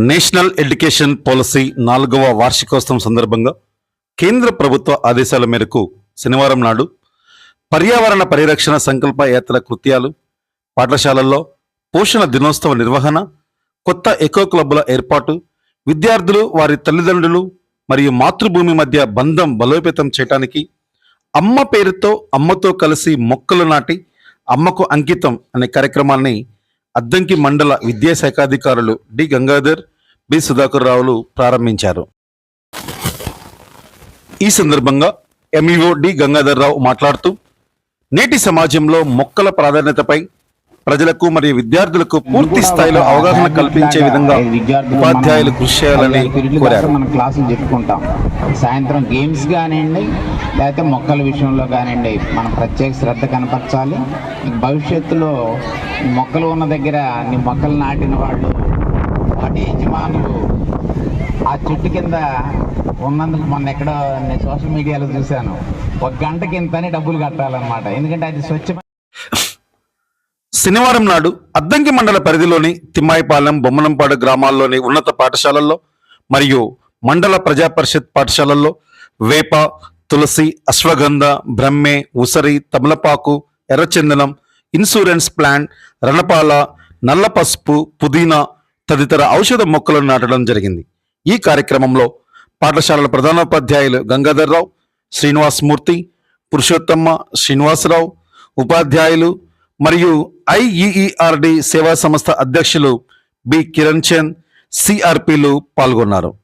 National education policy నాలుగవ వార్షికోత్సవం సందర్భంగా కేంద్ర ప్రభుత్వ ఆదేశాల మేరకు శనివారం నాడు పర్యావరణ పరిరక్షణ సంకల్ప యాత్ర కృత్యాలు పాఠశాలల్లో పోషణ దినోత్సవ నిర్వహణ కొత్త ఎకో క్లబ్బుల ఏర్పాటు విద్యార్థులు వారి తల్లిదండ్రులు మరియు మాతృభూమి మధ్య బంధం బలోపేతం చేయటానికి అమ్మ పేరుతో అమ్మతో కలిసి మొక్కలు నాటి అమ్మకు అంకితం అనే కార్యక్రమాన్ని అద్దంకి మండల విద్యాశాఖాధికారులు డి గంగాధర్ బి సుధాకర్ రావులు ప్రారంభించారు. ఈ సందర్భంగా ఎంఈఓ డి గంగాధర్ రావు మాట్లాడుతూ నేటి సమాజంలో మొక్కల ప్రాధాన్యతపై ప్రజలకు మరియు విద్యార్థులకు పూర్తి స్థాయిలో అవగాహన కల్పించే విధంగా ఉపాధ్యాయులు కృషి చేయాలని కోరారు. మనం క్లాసులు చెప్పుకుంటాం. సాయంత్రం గేమ్స్ కానివ్వండి లేకపోతే మొక్కల విషయంలో కానివ్వండి మనం ప్రత్యేక శ్రద్ధ కనపరచాలి. భవిష్యత్తులో మొక్కలు ఉన్న దగ్గర నీ మొక్కలు నాటిన వాళ్ళు వాటి యజమానులు ఆ చెట్టు కింద ఉన్నందుకు మొన్న ఎక్కడో నేను సోషల్ మీడియాలో చూశాను. ఒక గంటకి ఇంతని డబ్బులు కట్టాలన్నమాట. ఎందుకంటే అది స్వచ్ఛమైన శనివారం నాడు అద్దంకి మండల పరిధిలోని తిమ్మాయిపాలెం బొమ్మలంపాడు గ్రామాల్లోని ఉన్నత పాఠశాలల్లో మరియు మండల ప్రజా పరిషత్ పాఠశాలల్లో వేప తులసి అశ్వగంధ బ్రహ్మె ఉసరి తమలపాకు ఎర్రచందనం ఇన్సూరెన్స్ ప్లాన్ రణపాల నల్ల పసుపు పుదీనా తదితర ఔషధ మొక్కలను నాటడం జరిగింది. ఈ కార్యక్రమంలో పాఠశాలల ప్రధానోపాధ్యాయులు గంగాధర్రావు శ్రీనివాసమూర్తి పురుషోత్తమ్మ శ్రీనివాసరావు ఉపాధ్యాయులు మరియు ఐఈఈఆర్డి సేవా సంస్థ అధ్యక్షులు బి కిరణ్ చంద్ సిఆర్పిలు పాల్గొన్నారు.